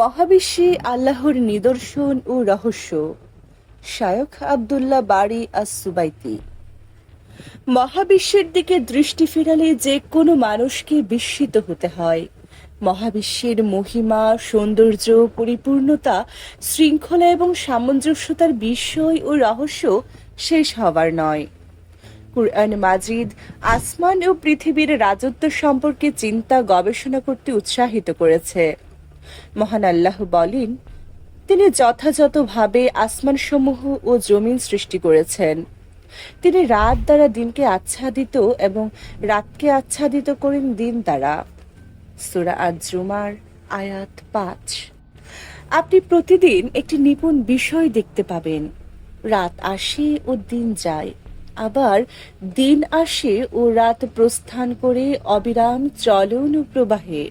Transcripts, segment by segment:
মহাবিশ্বে আল্লাহর নিদর্শন ও রহস্য। শায়খ আবদুল্লাহ বাড়ি আস সুবাইতি মহাবিশ্বের দিকে দৃষ্টি ফেরালে যে কোনো মানুষকে বিস্মিত হতে হয়। মহাবিশ্বের মহিমা, সৌন্দর্য, পরিপূর্ণতা, শৃঙ্খলা এবং সামঞ্জস্যতার বিষয় ও রহস্য শেষ হবার নয়। কুরআন মাজিদ আসমান ও পৃথিবীর রাজত্ব সম্পর্কে চিন্তা গবেষণা করতে উৎসাহিত করেছে। মহান আল্লাহ বলেন, তিনি যথাযথভাবে আসমানসমূহ ও জমিন সৃষ্টি করেছেন। তিনি রাত দ্বারা দিনকে আচ্ছাদিত এবং রাতকে আচ্ছাদিত করেন দিন দ্বারা। সুরা আজরুমার আয়াত পাঁচ। আপনি প্রতিদিন একটি নিপুণ বিষয় দেখতে পাবেন। রাত আসে ও দিন যায়। আবার দিন আসে ও রাত প্রস্থান করে অবিরাম চলন ও প্রবাহে।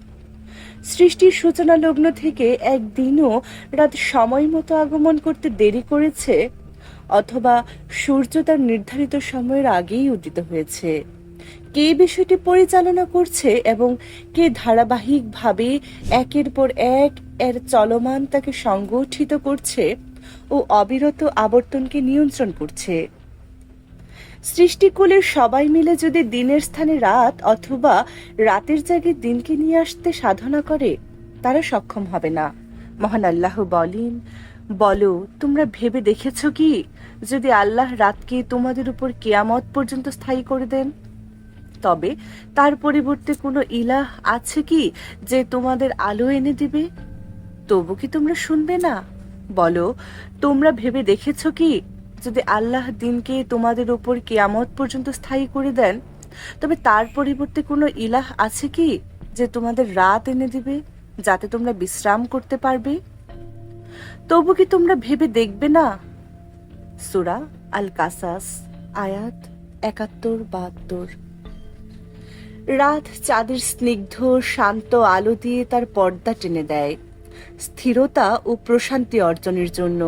সৃষ্টির সূচনা লগ্ন থেকে একদিনও রাত সময় মতো আগমন করতে দেরি করেছে, অথবা সূর্য তার নির্ধারিত সময়ের আগেই উদিত হয়েছে। কে বিষয়টি পরিচালনা করছে এবং কে ধারাবাহিকভাবে একের পর এক এর চলমান তাকে সংগঠিত করছে ও অবিরত আবর্তনকে নিয়ন্ত্রণ করছে? সৃষ্টিকুলের সবাই মিলে যদি দিনের স্থানে রাত অথবা রাতের জায়গায় দিনকে নিয়ে আসতে সাধনা করে, তারা সক্ষম হবে না। মহান আল্লাহ বলেন, বলো, তোমরা ভেবে দেখেছ কি? যদি আল্লাহ রাতকে তোমাদের উপর কেয়ামত পর্যন্ত স্থায়ী করে দেন, তবে তার পরিবর্তে কোনো ইলাহ আছে কি যে তোমাদের আলো এনে দিবে? তবু কি তোমরা শুনবে না? বলো, তোমরা ভেবে দেখেছ কি যদি আল্লাহ দিনকে তোমাদের উপর কেয়ামত পর্যন্ত স্থায়ী করে দেন, তবে তার পরিবর্তে কোনো ইলাহ আছে কি যে তোমাদের রাত এনে দিবে, যাতে তোমরা বিশ্রাম করতে পারবে? তবু কি তোমরা ভেবে দেখবে না? সুরা আল কাসাস আয়াত একাত্তর, বাহাত্তর। রাত চাঁদের স্নিগ্ধ, শান্ত আলো দিয়ে তার পর্দা টেনে দেয়, স্থিরতা ও প্রশান্তি অর্জনের জন্য।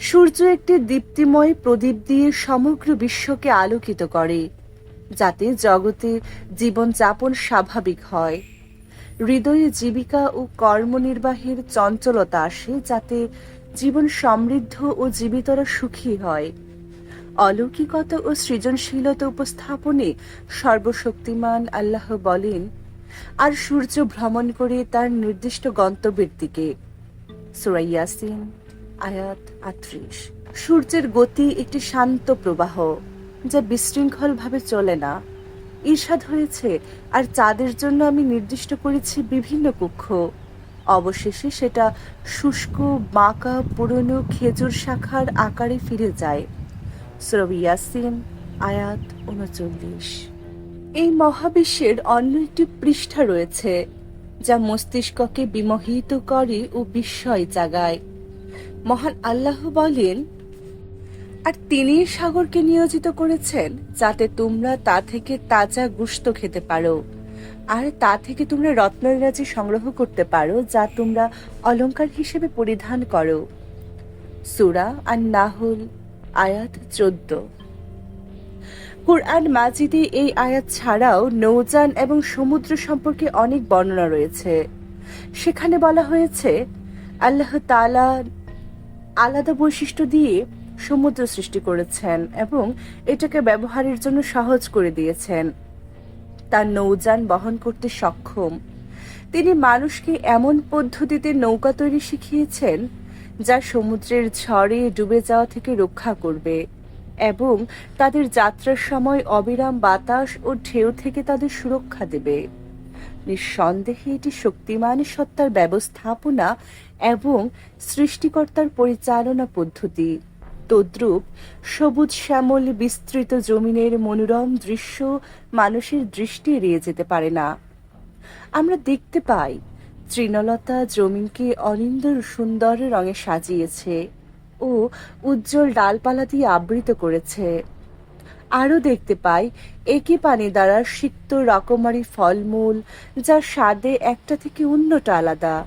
সূর্য একটি দীপ্তিময় প্রদীপ দিয়ে সমগ্র বিশ্বকে আলোকিত করে, যাতে জগতে জীবনযাপন স্বাভাবিক হয়। হৃদয়ে জীবিকা ও কর্মনির্বাহের চঞ্চলতা আসে, যাতে জীবন সমৃদ্ধ ও জীবিতরা সুখী হয়। অলৌকিকতা ও সৃজনশীলতা উপস্থাপনে সর্বশক্তিমান আল্লাহ বলেন, আর সূর্য ভ্রমণ করে তার নির্দিষ্ট গন্তব্যের দিকে। সুরাইয়াসিন আয়াত আটত্রিশ। সূর্যের গতি একটি শান্ত প্রবাহ যা বিশৃঙ্খলভাবে চলে না। ঈর্ষাদ হয়েছে, আর চাঁদের জন্য আমি নির্দিষ্ট করেছি বিভিন্ন কক্ষ। অবশেষে সেটা শুষ্ক, বাঁকা, পুরনো খেজুর শাখার আকারে ফিরে যায়। সুরবিয়াসিন আয়াত উনচল্লিশ। এই মহাবিশ্বের অন্য একটি পৃষ্ঠা রয়েছে, যা মস্তিষ্ককে বিমোহিত করে ও বিস্ময় জাগায়। মহান আল্লাহ বলেন, আর তিনি সাগরকে নিয়োজিত করেছেন যাতে তোমরা তা থেকে তাজা গুস্ত খেতে পারো। আর তা থেকে তোমরা রত্নরাজি সংগ্রহ করতে পারো যা তোমরা অলংকার হিসেবে পরিধান করো। সুরা আর নাহুল আয়াত চোদ্দ। কুরআন মাজিদে এই আয়াত ছাড়াও নৌযান এবং সমুদ্র সম্পর্কে অনেক বর্ণনা রয়েছে। সেখানে বলা হয়েছে, আল্লাহ তালা আলাদা বৈশিষ্ট্য দিয়ে সমুদ্র সৃষ্টি করেছেন এবং এটাকে ব্যবহারের জন্য সহজ করে দিয়েছেন। তার নৌযান বহন করতে সক্ষম। তিনি মানুষকে এমন পদ্ধতিতে নৌকা তৈরি শিখিয়েছেন যা সমুদ্রের ঝড়ে ডুবে যাওয়া থেকে রক্ষা করবে এবং তাদের যাত্রার সময় অবিরাম বাতাস ও ঢেউ থেকে তাদের সুরক্ষা দেবে। নিঃসন্দেহে এটি শক্তিমান সত্তার ব্যবস্থাপনা এবং সৃষ্টিকর্তার পরিচালনা পদ্ধতি। তদ্রূপ সবুজ শ্যামল বিস্তৃত জমিনের মনোরম দৃশ্য মানুষের দৃষ্টি এড়িয়ে যেতে পারে না। আমরা দেখতে পাই, তৃণলতা জমিনকে অনিন্দ সুন্দর রঙে সাজিয়েছে ও উজ্জ্বল ডালপালা দিয়ে আবৃত করেছে। আরও দেখতে পাই, একই পানি দ্বারা সিক্ত রকমারি ফলমূল, যা স্বাদে একটা থেকে অন্যটা আলাদা।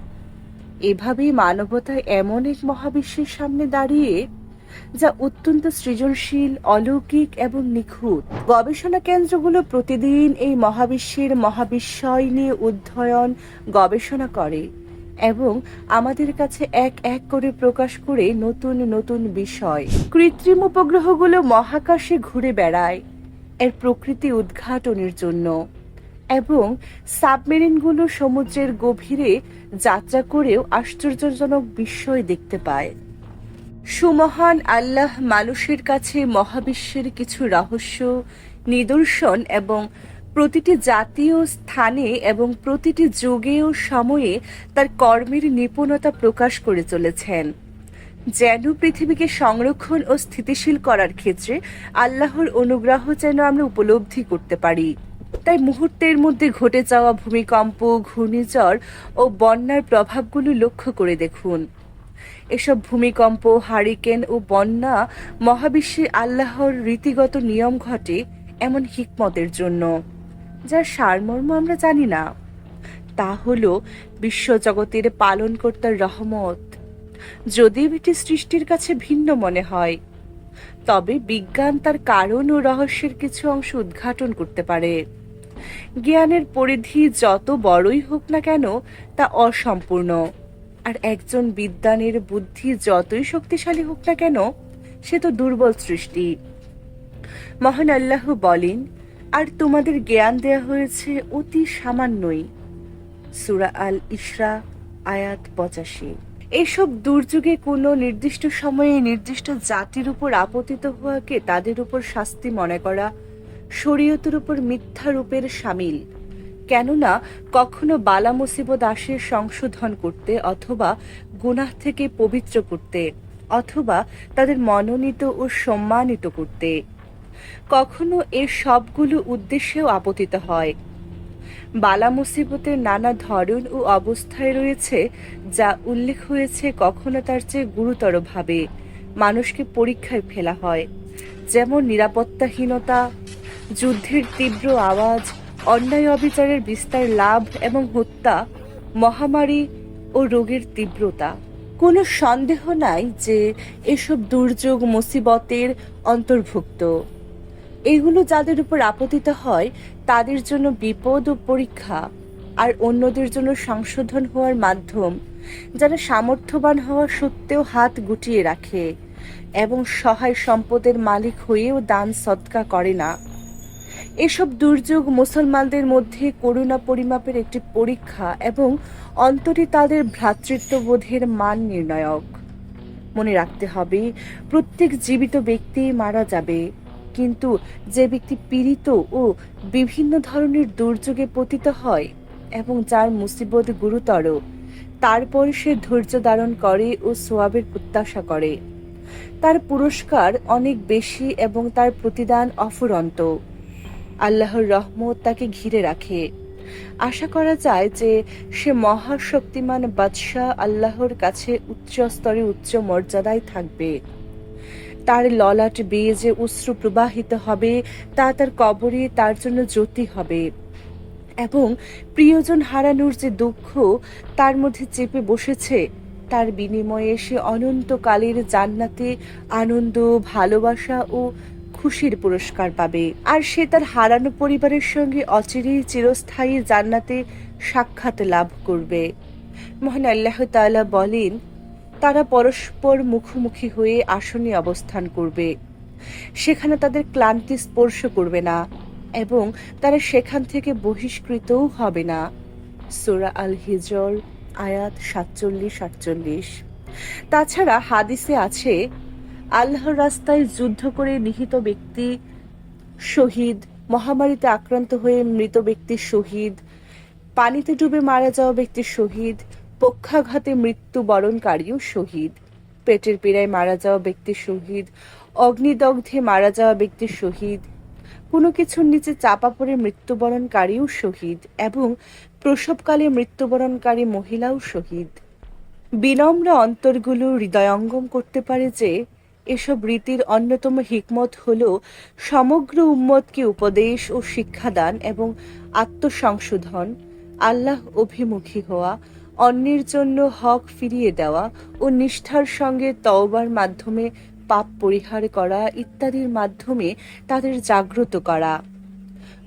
এভাবেই মানবতা এমন এক মহাবিশ্বের সামনে দাঁড়িয়ে, যা অত্যন্ত সৃজনশীল, অলৌকিক এবং নিখুঁত। গবেষণা কেন্দ্রগুলো প্রতিদিন এই মহাবিশ্বের মহাবিস্ময় নিয়ে অধ্যয়ন, গবেষণা করে। এবং আমাদের কাছে এক এক করে প্রকাশ করে নতুন নতুন বিষয়। কৃত্রিম উপগ্রহগুলো মহাকাশে ঘুরে বেড়ায় এর প্রকৃতি উদ্ঘাটনের জন্য এবং সাবমেরিনগুলো সমুদ্রের গভীরে যাত্রা করেও আশ্চর্যজনক বিস্ময় দেখতে পায়। সুমহান আল্লাহ মানুষের কাছে মহাবিশ্বের কিছু রহস্য, নিদর্শন এবং প্রতিটি জাতীয় স্থানে এবং প্রতিটি যুগে ও সময়ে তার কর্মের নিপুণতা প্রকাশ করে চলেছেন। যেন পৃথিবীকে সংরক্ষণ ও স্থিতিশীল করার ক্ষেত্রে আল্লাহর অনুগ্রহ যেন আমরা উপলব্ধি করতে পারি। তাই মুহূর্তের মধ্যে ঘটে যাওয়া ভূমিকম্প, ঘূর্ণিঝড় ও বন্যার প্রভাবগুলো লক্ষ্য করে দেখুন। এসব ভূমিকম্প, হারিকেন ও বন্যা মহাবিশ্বে আল্লাহর রীতিগত নিয়ম ঘটে এমন হিকমতের জন্য। যার সারমর্ম আমরা জানি না, তা হল বিশ্বজগতের পালনকর্তার রহমত। যদিও এটি সৃষ্টির কাছে ভিন্ন মনে হয়, তবে বিজ্ঞান তার কারণ ও রহস্যের কিছু অংশ উদ্ঘাটন করতে পারে। জ্ঞানের পরিধি যত বড়ই হোক না কেন, তা অসম্পূর্ণ। আর একজন বিদ্বানের বুদ্ধি যতই শক্তিশালী হোক না কেন, সে তো দুর্বল সৃষ্টি। মহান আল্লাহ বলেন আর তোমাদের জ্ঞান দেয়া হয়েছে অতি সামান্যই। সুরা আল ইসরা আয়াত পঁচাশি। এসব দুর্যোগে কোনো নির্দিষ্ট সময়ে নির্দিষ্ট জাতির উপর আপতিত হওয়াকে তাদের উপর শাস্তি মনে করা শরীয়তের উপর মিথ্যা রূপের সামিল। কেননা, কখনো বালা মুসিবত আসে সংশোধন করতে অথবা গুনাহ থেকে পবিত্র করতে, অথবা তাদের মনোনীত ও সম্মানিত করতে। কখনো এর সবগুলো উদ্দেশ্যেও আপতিত হয়। বালা মুসিবতের নানা ধরন ও অবস্থায় রয়েছে, যা উল্লেখ হয়েছে কখনো তার চেয়ে গুরুতরভাবে। মানুষকে পরীক্ষায় ফেলা হয়, যেমন নিরাপত্তাহীনতা, যুদ্ধের তীব্র আওয়াজ, অন্যায় অবিচারের বিস্তার লাভ এবং হত্যা, মহামারী ও রোগের তীব্রতা। কোনো সন্দেহ নাই যে এসব দুর্যোগ, মুসিবতের অন্তর্ভুক্ত। এগুলো যাদের উপর আপতিত হয়, তাদের জন্য বিপদ ও পরীক্ষা, আর অন্যদের জন্য সংশোধন হওয়ার মাধ্যম, যারা সামর্থ্যবান হওয়া সত্ত্বেও হাত গুটিয়ে রাখে এবং সহায় সম্পদের মালিক হয়েও দান সৎকা করে না। এসব দুর্যোগ মুসলমানদের মধ্যে করুণা পরিমাপের একটি পরীক্ষা এবং অন্তরে তাদের ভ্রাতৃত্ববোধের মান নির্ণায়ক। মনে রাখতে হবে, প্রত্যেক জীবিত ব্যক্তি মারা যাবে। কিন্তু যে ব্যক্তি পীড়িত ও বিভিন্ন ধরনের দুর্যোগে পতিত হয় এবং যার মুসিবত গুরুতর, তারপর সে ধৈর্য ধারণ করে ও সোয়াবের প্রত্যাশা করে। তার পুরস্কার অনেক বেশি এবং তার প্রতিদান অফুরন্ত। আল্লাহর রহমত তাকে ঘিরে রাখে। আশা করা যায় যে সে মহাশক্তিমান বাদশাহ আল্লাহর কাছে উচ্চ স্তরে উচ্চ মর্যাদায় থাকবে। তার ললাট বেয়ে যে অশ্রু প্রবাহিত হবে, তা তার কবরে তার জন্য জ্যোতি হবে। এবং প্রিয়জন হারানোর যে দুঃখ, তার মধ্যে চেপে বসেছে। তার বিনিময়ে সে অনন্তকালের জান্নাতে আনন্দ, ভালোবাসা ও খুশির পুরস্কার পাবে। আর সে তার হারানো পরিবারের সঙ্গে অচিরেই চিরস্থায়ী জান্নাতে সাক্ষাৎ লাভ করবে। মহান আল্লাহ তাআলা বলেন তারা পরস্পর মুখোমুখি হয়ে আসনে অবস্থান করবে। সেখানে তাদের ক্লান্তি স্পর্শ করবে না এবং তারা সেখান থেকে বহিষ্কৃতও হবে না। সোরা আল হিজর আয়াত সাতচল্লিশ, আটচল্লিশ। তাছাড়া হাদিসে আছে, আল্লাহর রাস্তায় যুদ্ধ করে নিহিত ব্যক্তি শহীদ, মহামারীতে আক্রান্ত হয়ে মৃত ব্যক্তি শহীদ, পানিতে ডুবে মারা যাওয়া ব্যক্তি শহীদ পক্ষাঘাতে মৃত্যুবরণকারীও শহীদ। পেটের পীড়ায় মারা যাওয়া ব্যক্তি শহীদ, অগ্নিদগ্ধে মারা যাওয়া ব্যক্তি শহীদ, কোনো কিছুর নিচে চাপা পড়ে মৃত্যুবরণকারীও শহীদ এবং প্রসবকালে মৃত্যুবরণকারী মহিলাও শহীদ। বিনম্র অন্তরগুলো হৃদয়ঙ্গম করতে পারে যে, এসব রীতির অন্যতম হিকমত হল সমগ্র উম্মতকে উপদেশ ও শিক্ষাদান এবং আত্মসংশোধন, আল্লাহ অভিমুখী হওয়া অন্যের জন্য হক ফিরিয়ে দেওয়া ও নিষ্ঠার সঙ্গে তওবার মাধ্যমে পাপ পরিহার করা ইত্যাদির মাধ্যমে তাদের জাগ্রত করা।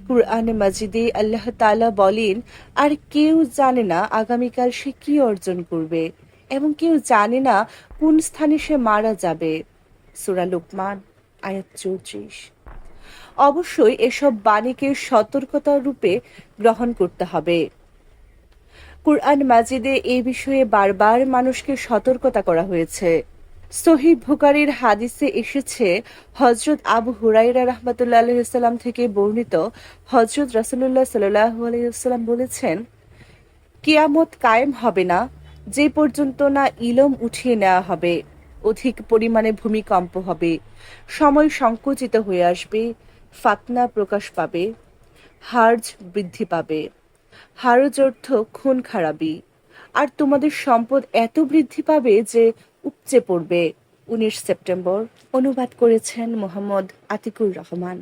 কুরআনে মাজিদে আল্লাহ তাআলা বলেন, আর কেউ জানে না আগামীকাল সে কি অর্জন করবে এবং কেউ জানে না কোন স্থানে সে মারা যাবে। সূরা লোকমান, আয়াত চৌত্রিশ। অবশ্যই এসব বাণীকে সতর্কতা রূপে গ্রহণ করতে হবে। কুরআন মাজিদে এই বিষয়ে বারবার মানুষকে সতর্কতা করা হয়েছে। সহি বুকারির হাদিসে এসেছে হজরত আবু হুরাইরা রহমতুল্লাহ আলহিসাল্লাম থেকে বর্ণিত হজরত রাসুল্লাহ সাল্লাহ আলহিসাল্লাম বলেছেন, কিয়ামত কায়েম হবে না, যে পর্যন্ত না ইলম উঠিয়ে নেওয়া হবে, অধিক পরিমাণে ভূমিকম্প হবে, সময় সংকুচিত হয়ে আসবে, ফাতনা প্রকাশ পাবে, হার্জ বৃদ্ধি পাবে। হারজ অর্থ খুন খারাপি আর তোমাদের সম্পদ এত বৃদ্ধি পাবে যে উপচে পড়বে। উনিশ সেপ্টেম্বর, অনুবাদ করেছেন মোহাম্মদ আতিকুর রহমান।